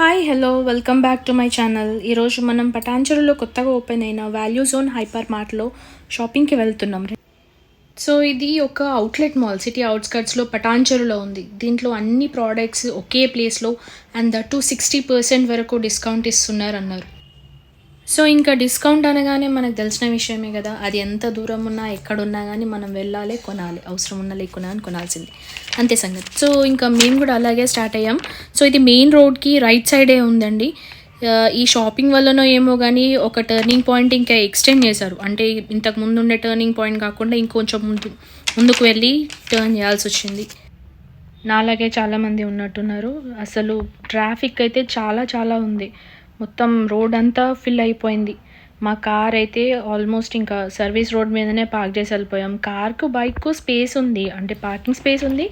Hi hello welcome back to my channel ఈరోజు మనం పటాంచరులో కొత్తగా ఓపెన్ అయిన వాల్యూ జోన్ హైపర్ మార్ట్లో షాపింగ్కి వెళ్తున్నాం సో ఇది ఒక అవుట్లెట్ మాల్ సిటీ అవుట్స్కట్స్లో పటాంచరులో ఉంది. దీంట్లో అన్ని ప్రోడక్ట్స్ ఒకే ప్లేస్లో and that too sixty percent వరకు డిస్కౌంట్ ఇస్తున్నారు అన్నారు. సో ఇంకా డిస్కౌంట్ అనగానే మనకు తెలిసిన విషయమే కదా. అది ఎంత దూరం ఉన్నా ఎక్కడున్నా కానీ మనం వెళ్ళాలి కొనాలి. అవసరం ఉన్నా లేకున్నా అని కొనాల్సింది. అంతే సంగతి. సో ఇంకా మేము కూడా అలాగే స్టార్ట్ అయ్యాం. సో ఇది మెయిన్ రోడ్కి రైట్ సైడే ఉందండి. ఈ షాపింగ్ వల్లనో ఏమో కానీ ఒక టర్నింగ్ పాయింట్ ఇంకా ఎక్స్టెండ్ చేశారు. అంటే ఇంతకు ముందు ఉండే టర్నింగ్ పాయింట్ కాకుండా ఇంకొంచెం ముందు ముందుకు వెళ్ళి టర్న్ చేయాల్సి వచ్చింది. నాలాగే చాలామంది ఉన్నట్టున్నారు. అసలు ట్రాఫిక్ అయితే చాలా చాలా ఉంది. మొత్తం రోడ్ అంతా ఫిల్ అయిపోయింది. మా కార్ అయితే ఆల్మోస్ట్ ఇంకా సర్వీస్ రోడ్ మీదనే పార్క్ చేసి వెళ్ళిపోయాం. కార్కు బైక్కు స్పేస్ ఉంది. అంటే పార్కింగ్ స్పేస్ ఉంది.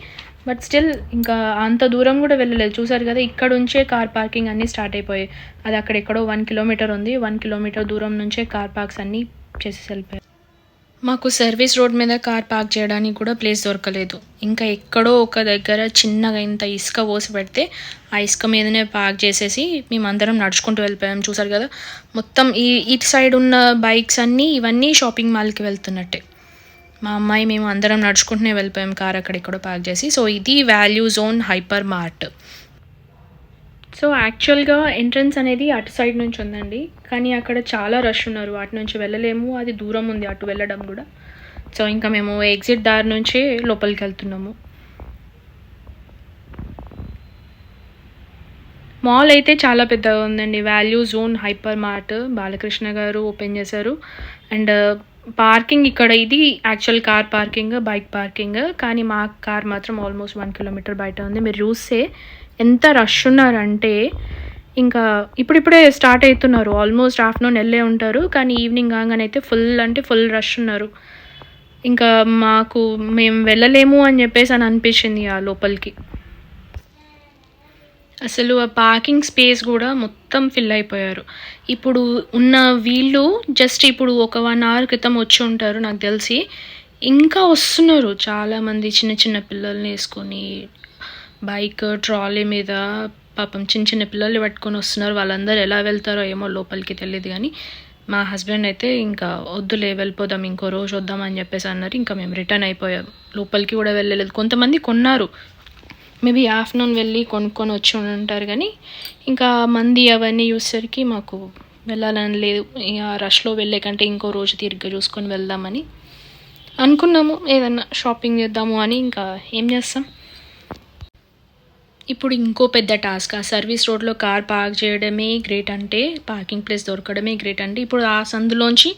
బట్ స్టిల్ ఇంకా అంత దూరం కూడా వెళ్ళలేదు. చూసారు కదా ఇక్కడ నుంచే కార్ పార్కింగ్ అన్నీ స్టార్ట్ అయిపోయాయి. అది అక్కడ ఎక్కడో వన్ కిలోమీటర్ ఉంది. వన్ కిలోమీటర్ దూరం నుంచే కార్ పార్క్స్ అన్నీ చేసి వెళ్ళిపోయాయి. మాకు సర్వీస్ రోడ్ మీద కార్ పార్క్ చేయడానికి కూడా ప్లేస్ దొరకలేదు. ఇంకా ఎక్కడో ఒక దగ్గర చిన్నగా ఇంత ఇసుక పోసి పెడితే ఆ ఇసుక మీదనే పార్క్ చేసేసి మేమందరం నడుచుకుంటూ వెళ్ళిపోయాం. చూసారు కదా? మొత్తం ఈ ఇటు సైడ్ ఉన్న బైక్స్ అన్నీ ఇవన్నీ షాపింగ్ మాల్కి వెళ్తున్నట్టే. మా అమ్మాయి మేము అందరం నడుచుకుంటూనే వెళ్ళిపోయాం కార్ అక్కడెక్కడో పార్క్ చేసి. సో ఇది value zone hyper mart. So యాక్చువల్గా ఎంట్రన్స్ అనేది అటు సైడ్ నుంచి ఉందండి. కానీ అక్కడ చాలా రష్ ఉన్నారు. అటు నుంచి వెళ్ళలేము. అది దూరం ఉంది. అటు వెళ్ళడం కూడా. సో ఇంకా మేము ఎగ్జిట్ దారి నుంచే లోపలికి వెళ్తున్నాము. మాల్ అయితే చాలా పెద్దగా ఉందండి. Value zone hyper mart Balakrishna గారు ఓపెన్ చేశారు. అండ్ పార్కింగ్ ఇక్కడ ఇది actual car parking bike parking కానీ మా కార్ మాత్రం ఆల్మోస్ట్ వన్ కిలోమీటర్ బయట ఉంది. మీరు చూస్తే ఎంత రష్ ఉన్నారంటే ఇంకా ఇప్పుడిప్పుడే స్టార్ట్ అవుతున్నారు. ఆల్మోస్ట్ ఆఫ్టర్నూన్ వెళ్ళే ఉంటారు కానీ ఈవినింగ్ కాగానే అయితే ఫుల్ అంటే ఫుల్ రష్ ఉన్నారు. ఇంకా మాకు మేము వెళ్ళలేము అని చెప్పేసి అని అనిపించింది ఆ లోపలికి. అసలు ఆ పార్కింగ్ స్పేస్ కూడా మొత్తం ఫిల్ అయిపోయారు. ఇప్పుడు ఉన్న వీళ్ళు జస్ట్ ఇప్పుడు ఒక వన్ అవర్ క్రితం వచ్చి ఉంటారు నాకు తెలిసి. ఇంకా వస్తున్నారు చాలామంది చిన్న చిన్న పిల్లల్ని వేసుకొని బైక్ ట్రాలీ మీద పాపం చిన్న చిన్న పిల్లల్ని పట్టుకొని వస్తున్నారు. వాళ్ళందరూ ఎలా వెళ్తారో ఏమో లోపలికి తెలియదు కానీ మా హస్బెండ్ అయితే ఇంకా వద్దులే వెళ్ళిపోదాం ఇంకో రోజు వద్దాం అని చెప్పేసి అన్నారు. ఇంకా మేము రిటర్న్ అయిపోయాం. లోపలికి కూడా వెళ్ళలేదు. కొంతమంది కొన్నారు. మేబీ ఆఫ్టర్నూన్ వెళ్ళి కొనుక్కొని వచ్చి ఉంటారు కానీ ఇంకా మంది అవన్నీ చూసేసరికి మాకు వెళ్ళాలని లేదు. ఆ రష్లో వెళ్ళే కంటే ఇంకో రోజు తీరిగ్గా చూసుకొని వెళ్దామని అనుకున్నాము. ఏదన్నా షాపింగ్ చేద్దాము అని ఇంకా ఏం చేస్తాం? ఇప్పుడు ఇంకో పెద్ద టాస్క్. ఆ సర్వీస్ రోడ్లో కార్ పార్క్ చేయడమే గ్రేట్ అంటే పార్కింగ్ ప్లేస్ దొరకడమే గ్రేట్ అంటే ఇప్పుడు ఆ సందులోంచి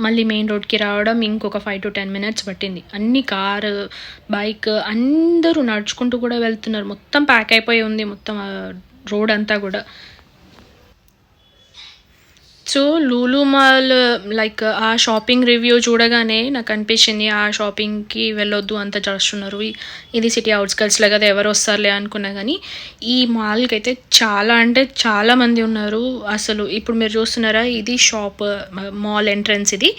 మళ్ళీ మెయిన్ రోడ్కి రావడం ఇంకొక ఫైవ్ టు టెన్ మినిట్స్ పట్టింది. అన్ని కారు బైక్ అందరూ నడుచుకుంటూ కూడా వెళ్తున్నారు. మొత్తం ప్యాక్ అయిపోయి ఉంది. మొత్తం రోడ్ అంతా కూడా. సో లూలు మాల్ లైక్ ఆ షాపింగ్ రివ్యూ చూడగానే నాకు అనిపించింది ఆ షాపింగ్కి వెళ్ళొద్దు అంత చేస్తున్నారు ఇది సిటీ అవుట్స్కట్స్లో కదా ఎవరు వస్తారులే అనుకున్నా కానీ ఈ మాల్కి అయితే చాలా అంటే చాలా మంది ఉన్నారు. అసలు ఇప్పుడు మీరు చూస్తున్నారా ఇది షాప్ మాల్ ఎంట్రన్స్ ఇది.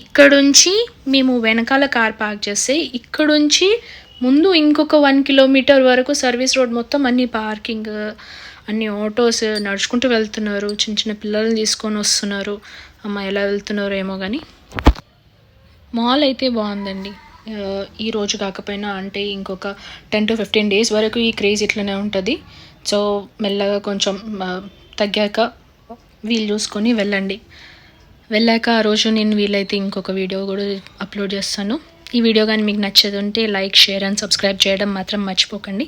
ఇక్కడుంచి మేము వెనకాల కార్ పార్క్ చేస్తే ఇక్కడుంచి ముందు ఇంకొక వన్ కిలోమీటర్ వరకు సర్వీస్ రోడ్ మొత్తం అన్ని పార్కింగ్ అన్ని ఆటోస్ నడుచుకుంటూ వెళ్తున్నారు. చిన్న చిన్న పిల్లల్ని తీసుకొని వస్తున్నారు. అమ్మ ఎలా వెళ్తున్నారో ఏమో కానీ మాల్ అయితే బాగుందండి. ఈ రోజు కాకపోయినా అంటే ఇంకొక టెన్ టు ఫిఫ్టీన్ డేస్ వరకు ఈ క్రేజ్ ఇట్లనే ఉంటుంది. సో మెల్లగా కొంచెం తగ్గాక వీలు చూసుకొని వెళ్ళండి. వెళ్ళాక ఆ రోజు నేను వీలైతే ఇంకొక వీడియో కూడా అప్లోడ్ చేస్తాను. ఈ వీడియో కానీ మీకు నచ్చేది ఉంటే లైక్ షేర్ అండ్ సబ్స్క్రైబ్ చేయడం మాత్రం మర్చిపోకండి.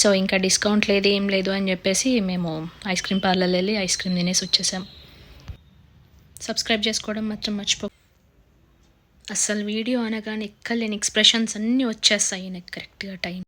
సో ఇంకా డిస్కౌంట్ లేదు ఏం లేదు అని చెప్పేసి మేము ఐస్ క్రీమ్ పార్లర్ వెళ్ళి ఐస్ క్రీమ్ తినేసి వచ్చేసాం. సబ్స్క్రైబ్ చేసుకోవడం మాత్రం మర్చిపో అసలు వీడియో అనగానే ఎక్కలేని ఎక్స్ప్రెషన్స్ అన్నీ వచ్చేస్తాయి నాకు కరెక్ట్గా టైం